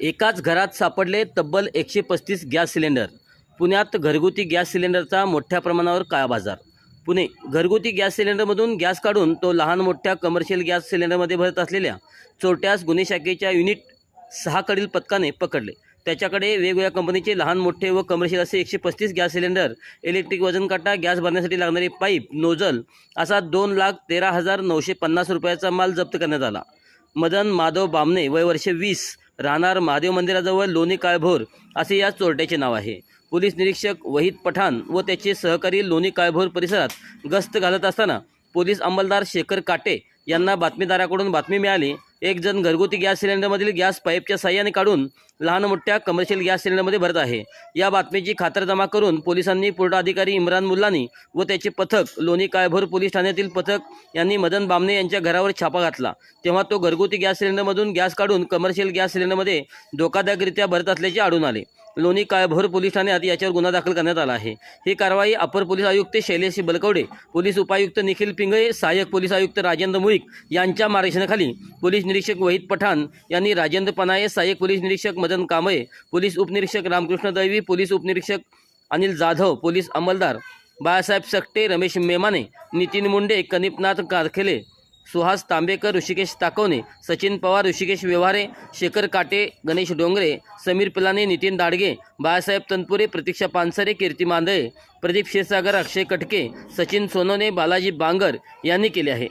एकाच घरात सापडले तब्बल एकशे पस्तीस गॅस सिलेंडर. पुण्यात घरगुती गॅस सिलेंडरचा मोठ्या प्रमाणावर काळा बाजार पुणे घरगुती गॅस सिलेंडरमधून गॅस काढून तो लहान मोठ्या कमर्शियल गॅस सिलेंडरमध्ये भरत असलेल्या चोरट्यास गुन्हे शाखेच्या युनिट सहाकडील पथकाने पकडले. त्याच्याकडे वेगवेगळ्या कंपनीचे लहान मोठे व कमर्शियल असे एकशे पस्तीस गॅस सिलेंडर इलेक्ट्रिक वजन काटा गॅस भरण्यासाठी लागणारे पाईप नोझल असा दोन लाख तेरा हजार नऊशे पन्नास रुपयाचा माल जप्त करण्यात आला. मदन माधव बामणे वय वर्षे वीस राहणार महादेव मंदिराजवळ लोणी काळभोर असे या चोरट्याचे नाव आहे. पोलीस निरीक्षक वहीद पठाण व त्याचे सहकारी लोणी काळभोर परिसरात गस्त घालत असताना पोलीस अंमलदार शेखर काटे यांना बातमीदाराकडून बातमी मिळाली. एक जण घरगुती गॅस सिलेंडरमधील गॅस पाईपच्या साह्याने काढून लहान मोठ्या कमर्शियल गॅस सिलेंडरमध्ये भरत आहे. या बातमीची खातरजमा करून पोलिसांनी पुरवठा अधिकारी इम्रान मुल्लानी व त्याचे पथक लोणी काळभोर पोलीस ठाण्यातील पथक यांनी मदन बामणे यांच्या घरावर छापा घातला. तेव्हा तो घरगुती गॅस सिलेंडरमधून गॅस काढून कमर्शियल गॅस सिलेंडरमध्ये धोकादायकरित्या भरत असल्याचे आढळून आले. लोणी काळभोर पोलीस ठाण्यात याच्यावर गुन्हा दाखल करण्यात आला आहे. ही कारवाई अपर पोलीस आयुक्त शैलेश बलकवडे पोलीस उपायुक्त निखिल पिंगळे सहाय्यक पोलीस आयुक्त राजेंद्र मुळीक यांच्या मार्गदर्शनाखाली पोलीस निरीक्षक वहीद पठाण यांनी राजेंद्र पनाये सहाय्यक पोलीस निरीक्षक मदन कांबळे पोलीस उपनिरीक्षक रामकृष्ण दैवी पोलीस उपनिरीक्षक अनिल जाधव पोलीस अंमलदार बाळासाहेब सकटे रमेश मेमाने नितीन मुंडे कनिपनाथ कारखेले सुहास तांबेकर ऋषिकेश ताकवणे सचिन पवार ऋषिकेश व्यवहारे शेखर काटे गणेश डोंगरे समीर पिलाने नितीन दाडगे बाळासाहेब तनपुरे प्रतीक्षा पानसरे कीर्ती मांदळे प्रदीप क्षीरसागर अक्षय कटके सचिन सोनवणे बालाजी बांगर यांनी केले आहे.